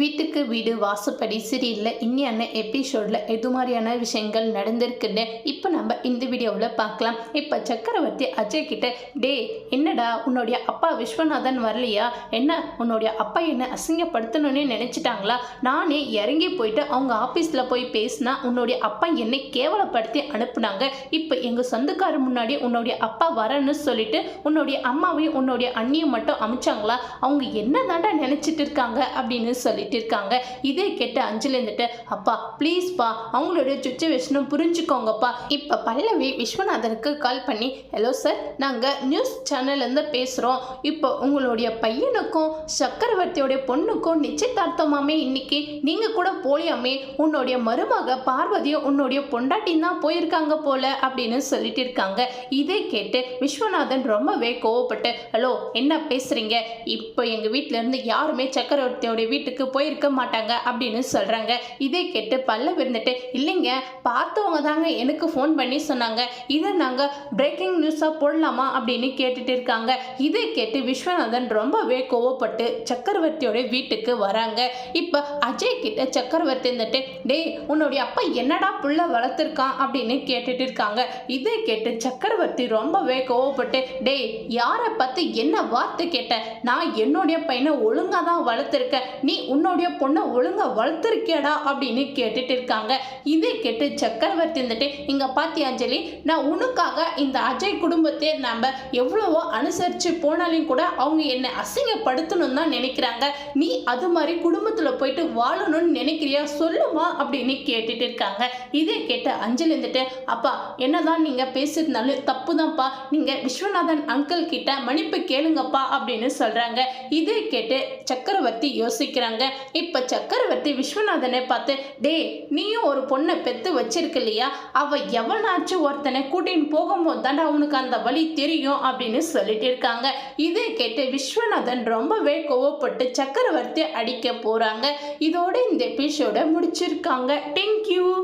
வீட்டுக்கு வீடு வாசப்படி சீரியலில் இன்னியான எபிசோடில் எது மாதிரியான விஷயங்கள் நடந்திருக்குன்னு இப்போ நம்ம இந்த வீடியோவில் பார்க்கலாம். இப்போ சக்கரவர்த்தி அஜய் கிட்ட டே என்னடா உன்னுடைய அப்பா விஸ்வநாதன் வரலையா? என்ன உன்னுடைய அப்பா என்ன அசிங்கப்படுத்தணும்னு நினச்சிட்டாங்களா? நானே இறங்கி போயிட்டு அவங்க ஆஃபீஸில் போய் பேசினா உன்னுடைய அப்பா என்னை கேவலப்படுத்தி அனுப்புனாங்க. இப்போ எங்கள் சொந்தக்காரர் முன்னாடி உன்னுடைய அப்பா வரேன்னு சொல்லிட்டு உன்னுடைய அம்மாவையும் உன்னுடைய அண்ணியும் மட்டும் அமிச்சாங்களா? அவங்க என்ன தாண்டா நினச்சிட்டு இருக்காங்க? அப்படின்னு சொல்லி இருக்காங்க இதே கேட்டு அஞ்சலி இருந்துட்டு அப்பா ப்ளீஸ்ப்பா அவங்களுடைய சுச்சுவேஷனும் புரிஞ்சுக்கோங்கப்பா. இப்போ பல்லவி விஸ்வநாதனுக்கு கால் பண்ணி ஹலோ சார் நாங்கள் நியூஸ் சேனல்லேருந்து பேசுகிறோம் இப்போ உங்களுடைய பையனுக்கும் சக்கரவர்த்தியோடைய பொண்ணுக்கும் நிச்சயதார்த்தமாமே இன்னைக்கு. நீங்கள் கூட போலியாமே உன்னுடைய மருமக பார்வதியும் உன்னுடைய பொண்டாட்டியும் தான் போயிருக்காங்க போல அப்படின்னு சொல்லிட்டு இருக்காங்க இதை கேட்டு விஸ்வநாதன் ரொம்பவே கோவப்பட்டு ஹலோ என்ன பேசுகிறீங்க இப்போ எங்கள் வீட்டிலேருந்து இருந்து யாருமே சக்கரவர்த்தியோட வீட்டுக்கு போயிருக்க மாட்டாங்க அப்படின்னு சொல்கிறாங்க இதை கேட்டு பல்ல இருந்துட்டு இல்லைங்க பார்த்தவங்க தாங்க எனக்கு ஃபோன் பண்ணி சொன்னாங்க. இதை நாங்கள் பிரேக்கிங் நியூஸாக போடலாமா? அப்படின்னு கேட்டுட்டு இருக்காங்க. இதை கேட்டு விஸ்வநாதன் ரொம்பவே கோவப்பட்டு சக்கரவர்த்தியோட வீட்டுக்கு வராங்க. இப்போ அஜய் கிட்ட சக்கரவர்த்தி இருந்துட்டு டேய் உன்னுடைய அப்பா என்னடா புள்ள வளர்த்துருக்கான்? அப்படின்னு கேட்டுட்டு இருக்காங்க. இதை கேட்டு சக்கரவர்த்தி ரொம்பவே கோவப்பட்டு டேய் யாரை பார்த்து என்ன வார்த்தை கேட்ட? நான் என்னுடைய பையனை ஒழுங்காக தான் வளர்த்துருக்கேன். நீ உன் உன்னுடைய பொண்ணை ஒழுங்கா வளர்த்துருக்கியடா அப்படின்னு கேட்டுட்டு இருக்காங்க. இதை கேட்டு சக்கரவர்த்தி இருந்துட்டு இங்க பாத்தி அஞ்சலி நான் உனக்காக இந்த அஜய் குடும்பத்தை நம்ம எவ்வளவோ அனுசரிச்சு போனாலும் கூட அவங்க என்னை அசிங்கப்படுத்தணும்னு தான் நினைக்கிறாங்க. நீ அது மாதிரி குடும்பத்துல போயிட்டு வாழணும்னு நினைக்கிறியா? சொல்லுமா? அப்படின்னு கேட்டுட்டு இருக்காங்க. இதை கேட்டு அஞ்சலி இருந்துட்டு அப்பா என்னதான் நீங்க பேசுறதுனாலும் தப்பு தான்ப்பா நீங்க விஸ்வநாதன் அங்கிள் கிட்ட மன்னிப்பு கேளுங்கப்பா அப்படின்னு சொல்றாங்க. இதை கேட்டு சக்கரவர்த்தி யோசிக்கிறாங்க. இப்போ சக்கரவர்த்தி விஸ்வநாதனை பார்த்து டேய் நீயும் ஒரு பொண்ணை பெத்து வச்சிருக்க இல்லையா? எவனாச்சும் ஒருத்தனை கூட்டின்னு போகும்போது தாண்டா அவனுக்கு அந்த வழி தெரியும் அப்படின்னு சொல்லிட்டு இருக்காங்க. இதை கேட்டு விஸ்வநாதன் ரொம்பவே கோவப்பட்டு சக்கரவர்த்தி அடிக்க போகிறாங்க இதோட இந்த எபிசோட முடிச்சிருக்காங்க. தேங்க்யூ